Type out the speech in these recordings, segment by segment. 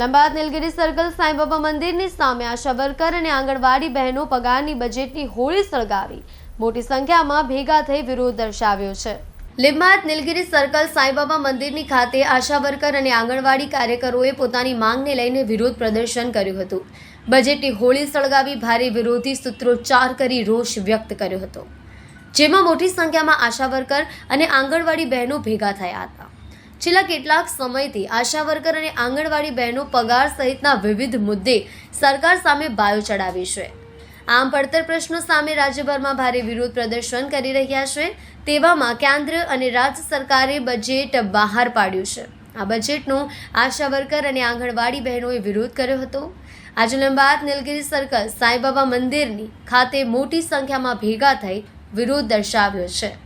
અમદાવાદ નીલગીરી circle Saibaba મંદિરની સામે આશા worker અને આંગણવાડી બહેનો પગારની બજેટની હોળી સળગાવી. મોટી સંખ્યામાં ભેગા થઈ વિરોધ દર્શાવ્યો છે. લીંબાત નીલગિરી સર્કલ સાંઈબાબા મંદિરની ખાતે આશા વર્કર અને આંગણવાડી કાર્યકરોએ પોતાની માંગને લઈને વિરોધ પ્રદર્શન કર્યું હતું. બજેટની હોળી સળગાવી ભારે વિરોધી સૂત્રોચ્ચાર કરી રોષ વ્યક્ત કર્યો હતો. જેમાં મોટી સંખ્યામાં આશા વર્કર અને આંગણવાડી બહેનો ભેગા થયા હતા. છેલ્લા કેટલાક સમયથી આશા વર્કર અને આંગણવાડી બહેનો પગાર સહિતના વિવિધ મુદ્દે સરકાર સામે બાયો ચડાવી છે. આમ પડતર પ્રશ્નો સામે રાજ્યભરમાં ભારે વિરોધ પ્રદર્શન કરી રહ્યા છે. તેવામાં કેન્દ્ર અને રાજ્ય સરકારે બજેટ બહાર પાડ્યું છે. આ બજેટનો આશા વર્કર અને આંગણવાડી બહેનોએ વિરોધ કર્યો હતો. આજે લંબાત નીલગિરી સર્કલ સાંઈબાબા મંદિરની ખાતે મોટી સંખ્યામાં ભેગા થઈ વિરોધ દર્શાવ્યો છે.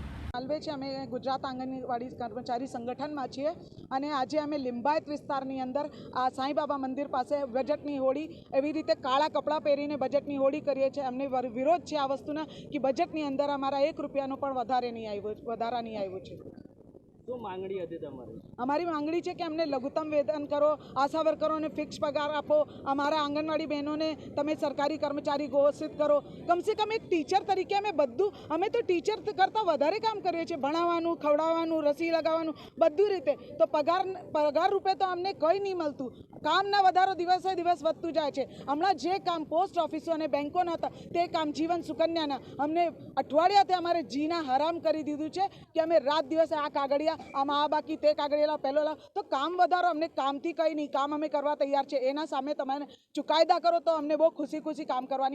માલવે છે, અમે ગુજરાત આંગણવાડી કર્મચારી સંગઠનમાં છીએ અને આજે અમે લિંબાયત વિસ્તારની અંદર આ સાંઈબાબા મંદિર પાસે બજેટની હોળી એવી રીતે કાળા કપડાં પહેરીને બજેટની હોળી કરીએ છીએ. અમને વિરોધ છે આ વસ્તુના કે બજેટની અંદર અમારા એક રૂપિયાનું પણ વધારે નહીં આવ્યું, વધારા નહીં આવ્યું છે. શું માંગણી હતી તમારી? અમારી માંગણી છે કે અમને લઘુત્તમ વેતન કરો આશા વર્કરોને ફિક્સ પગાર આપો. અમારા આંગણવાડી બહેનોને તમે સરકારી કર્મચારી ઘોષિત કરો. કમસે કમ એક ટીચર તરીકે અમે બધું, અમે તો ટીચર કરતાં વધારે કામ કરીએ છીએ. ભણાવવાનું, ખવડાવવાનું, રસી લગાવવાનું, બધું રીતે. તો પગાર પગાર રૂપે તો અમને કંઈ નહીં મળતું. કામના વધારો દિવસે દિવસ વધતું જાય છે. હમણાં જે કામ પોસ્ટ ઓફિસો અને બેંકોના હતા, તે કામ જીવન સુકન્યાના. અમને અઠવાડિયાથી અમારે જીના હરામ કરી દીધું છે કે અમે રાત દિવસે આ કાગળિયા આમાં આ બાકી તે કાગળેલા પહેલો તો કામ વધારો, અમને કામથી કંઈ નહીં. કામ અમે કરવા તૈયાર છે. એના સામે તમે ચુકાયદા કરો તો અમને બહુ ખુશી ખુશી કામ કરવાની.